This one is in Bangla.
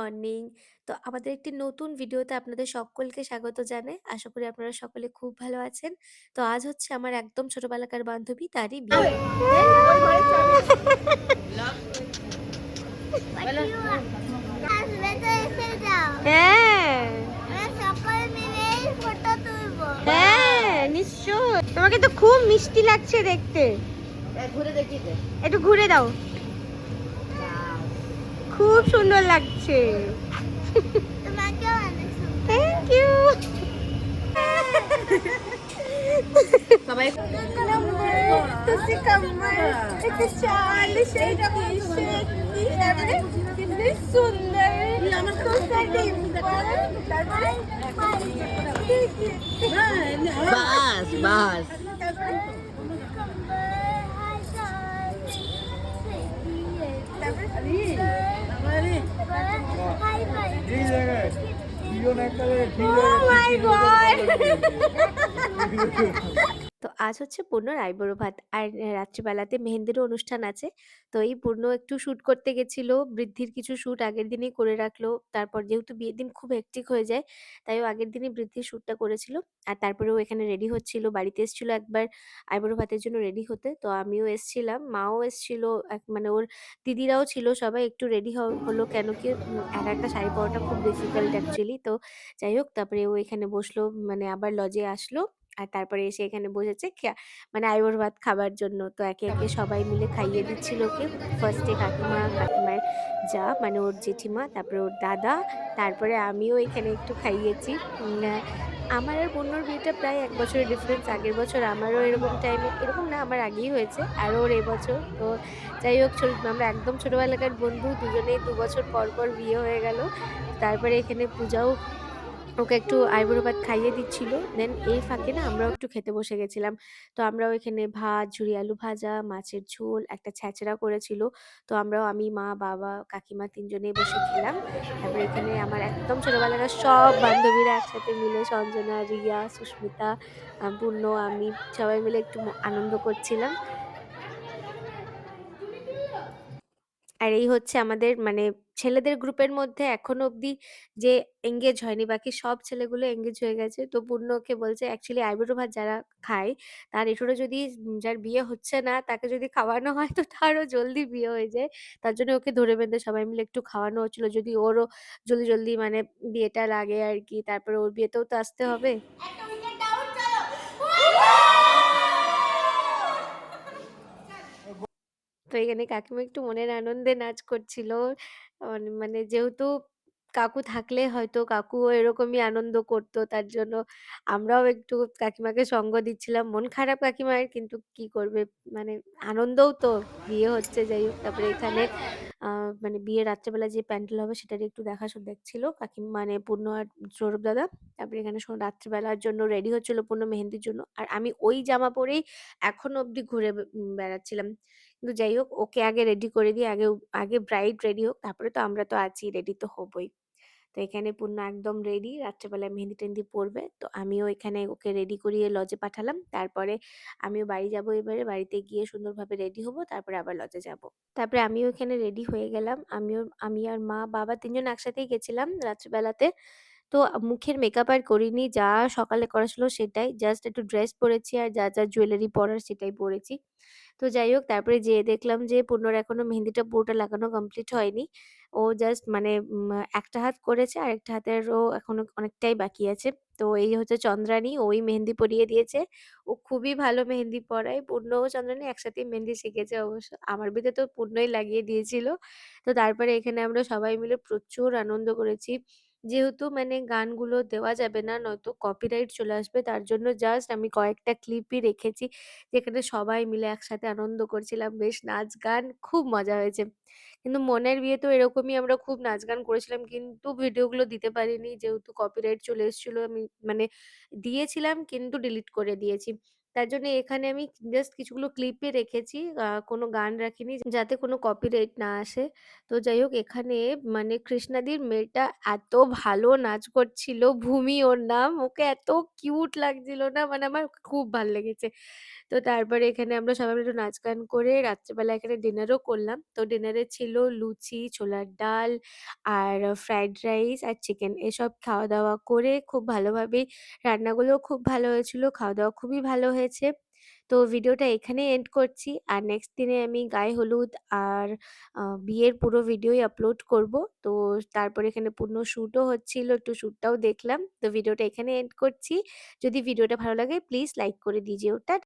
মর্নিং। তো আমাদের একটি নতুন ভিডিওতে আপনাদের সকলকে স্বাগত জানাই। আশা করি আপনারা সকলে খুব ভালো আছেন। তো আজ হচ্ছে আমার একদম ছোটবেলাকার বান্ধবী তারই বিয়ে। হ্যাঁ, হ্যাঁ, নিশ্চয়। তোমাকে তো খুব মিষ্টি লাগছে দেখতে। ঘুরে দেখি একটু ঘুরে দাও। খুব সুন্দর লাগছে। থ্যাংক ইউ সুন্দর। হ্যাঁ, হ্যাঁ, হ্যাঁ। বাস বাস। ও মাই গড আছে তো আজ হচ্ছে পূর্ণর আইবুড়ো ভাত। আর রাত্রিবেলাতে মেহেন্দিরও অনুষ্ঠান আছে। তো এই পূর্ণ একটু শুট করতে গেছিল। বৃদ্ধির কিছু শুট আগের দিনেই করে রাখল। তারপর যেহেতু বিয়ের দিন খুব হেক্টিক হয়ে যায়, তাই ও আগের দিনই বৃদ্ধির শুটটা করেছিল। আর তারপরে ও এখানে রেডি হচ্ছিল, বাড়িতে এসেছিল একবার আইবুড়ো ভাতের জন্য রেডি হতে। তো আমিও এসছিলাম, মাও এসছিল মানে ওর দিদিরাও ছিল সবাই একটু রেডি হলো কেন কি এক একটা শাড়ি পরাটা খুব ডিফিকাল্ট অ্যাকচুয়ালি তো যাই হোক, তারপরে ও এখানে বসল মানে আবার লজে আসলো। আর তারপরে এসে এখানে বসেছে মানে আইবুড়ো ভাত খাবার জন্য। তো একে, একে সবাই মিলে খাইয়ে দিচ্ছিল ওকে। ফার্স্টে কাকিমা, কাকিমার যা মানে ওর জেঠিমা, তারপরে ওর দাদা, তারপরে আমিও এখানে একটু খাইয়েছি। আমার আর বোনের বিয়েটা প্রায় এক বছরের ডিফারেন্স। আগের বছর আমারও এরকম টাইমে এরকম না আমার আগেই হয়েছে। আর ওর এবছর। তো যাই হোক ছোট আমরা একদম ছোটোবেলাকার বন্ধু। দুজনেই দু বছর পর, পর বিয়ে হয়ে গেল। তারপরে এখানে পূজাও ওকে একটু আইবুড়ো ভাত খাইয়ে দিচ্ছিল। দেন এই ফাঁকে না আমরাও একটু খেতে বসে গেছিলাম। তো আমরাও এখানে ভাত, ঝুরি আলু ভাজা, মাছের ঝোল, একটা ছ্যাঁচড়া করেছিল। তো আমরাও আমি, মা, বাবা, কাকিমা ৩ জনেই বসে খেলাম। তারপরে এখানে আমার একদম ছোটবেলাকার সব বান্ধবীরা একসাথে মিলে সঞ্জনা, রিয়া, সুস্মিতা, পূর্ণ, আমি সবাই মিলে একটু আনন্দ করছিলাম। আর এই হচ্ছে আমাদের মানে ছেলেদের গ্রুপের মধ্যে এখনও অবধি যে এঙ্গেজ হয়নি। বাকি সব ছেলেগুলো এঙ্গেজ হয়ে গেছে। তো পূর্ণ ওকে বলছে অ্যাকচুয়ালি আইবুড়ো ভাত যারা খায়, তার এঠোরে যদি যার বিয়ে হচ্ছে না, তাকে যদি খাওয়ানো হয় তো তারও জলদি বিয়ে হয়ে যায়। তার জন্য ওকে ধরে বেঁধে সবাই মিলে একটু খাওয়ানো হচ্ছিল। যদি ওরও জলদি, জলদি মানে বিয়েটা লাগে আর কি তারপরে ওর বিয়েতেও তো আসতে হবে। তো এখানে কাকিমা একটু মনের আনন্দে নাচ করছিল। মানে যেহেতু কাকু থাকলে হয়তো কাকুও এরকমই আনন্দ করত। তার জন্য আমরাও একটু কাকিমাকে সঙ্গ দিচ্ছিলাম। মন খারাপ কাকিমার কিন্তু কি করবে? মানে আনন্দও তো, বিয়ে হচ্ছে, যাই হোক। তারপরে এখানে মানে বিয়ের রাত্রেবেলা যে প্যান্ডেল হবে সেটারই একটু দেখা স দেখছিল কাকিম মানে পূর্ণ আর সৌরভ দাদা। তারপরে এখানে রাত্রিবেলার জন্য রেডি হচ্ছিল পূর্ণ মেহেন্দির জন্য। আর আমি ওই জামা পরেই এখনও অবধি ঘুরে বেড়াচ্ছিলাম। কিন্তু যাই হোক ওকে আগে রেডি করে দিই আগে আগে ব্রাইড রেডি হোক। তারপরে তো আমরা তো আছি রেডি তো হবই। তো এখানে পূর্ণ একদম রেডি। রাত্রেবেলায় মেহেন্দি-টেহেন্দি পড়বে। তো আমিও এখানে ওকে রেডি করিয়ে লজে পাঠালাম। তারপরে আমিও বাড়ি যাব এবারে। বাড়িতে গিয়ে সুন্দরভাবে রেডি হব। তারপরে আবার লজে যাব। তারপরে আমিও এখানে রেডি হয়ে গেলাম। আমিও আমি আর মা, বাবা তিনজন একসাথেই গেছিলাম রাত্রেবেলাতে তো মুখের মেকআপ আর করিনি। যা সকালে করা ছিল সেটাই। জাস্ট একটু ড্রেস পরেছি আর যা, যা জুয়েলারি পরার সেটাই পরেছি। তো যাই হোক তারপরে যেয়ে দেখলাম যে পূর্ণর এখনও মেহেন্দিটা পুরোটা লাগানো কমপ্লিট হয়নি। ও জাস্ট মানে একটা হাত করেছে আর একটা হাতেরও এখনও অনেকটাই বাকি আছে। তো এই হচ্ছে চন্দ্রানী, ওই মেহেন্দি পরিয়ে দিয়েছে। ও খুবই ভালো মেহেন্দি পরায়। পূর্ণ ও চন্দ্রানী একসাথেই মেহেন্দি শিখেছে অবশ্য। আমার বিয়েতে তো পূর্ণই লাগিয়ে দিয়েছিল। তো তারপরে এখানে আমরা সবাই মিলে প্রচুর আনন্দ করেছি। যেহেতু মানে গানগুলো দেওয়া যাবে না, নয়তো কপিরাইট চলে আসবে। তার জন্য জাস্ট আমি কয়েকটা ক্লিপই রেখেছি। যেখানে সবাই মিলে একসাথে আনন্দ করছিলাম। বেশ নাচ গান খুব মজা হয়েছে। কিন্তু মনের বিয়েতেও এরকমই আমরা খুব নাচ গান করেছিলাম। কিন্তু ভিডিওগুলো দিতে পারিনি। যেহেতু কপিরাইট চলে এসেছিল, আমি মানে দিয়েছিলাম, কিন্তু ডিলিট করে দিয়েছি। তার জন্য এখানে আমি জাস্ট কিছুগুলো ক্লিপে রেখেছি। কোনো গান রাখিনি যাতে কোনো কপিরাইট না আসে। তো যাই হোক এখানে মানে কৃষ্ণাদির মেয়েটা এত ভালো নাচ করছিল। ভূমি ওর নাম। ওকে এত কিউট লাগছিল না মানে আমার খুব ভালো লেগেছে। তো তারপরে এখানে আমরা সবাই একটু নাচ গান করে রাত্রেবেলা এখানে ডিনারও করলাম। তো ডিনারে ছিল লুচি, ছোলার ডাল আর ফ্রাইড রাইস আর চিকেন এসব খাওয়া-দাওয়া করে খুব ভালোভাবেই রান্নাগুলোও খুব ভালো হয়েছিল। খাওয়া-দাওয়া খুবই ভালো হয়েছে। তো ভিডিওটা এখানে এন্ড করছি। আর নেক্সট দিনে আমি গায়ে হলুদ আর বিয়ের পুরো ভিডিওই আপলোড করব। তো তারপরে এখানে পূর্ণ শ্যুটও হচ্ছিল। একটু শ্যুটটাও দেখলাম। তো ভিডিওটা এখানে এন্ড করছি। যদি ভিডিওটা ভালো লাগে প্লিজ লাইক করে দিজিও। টা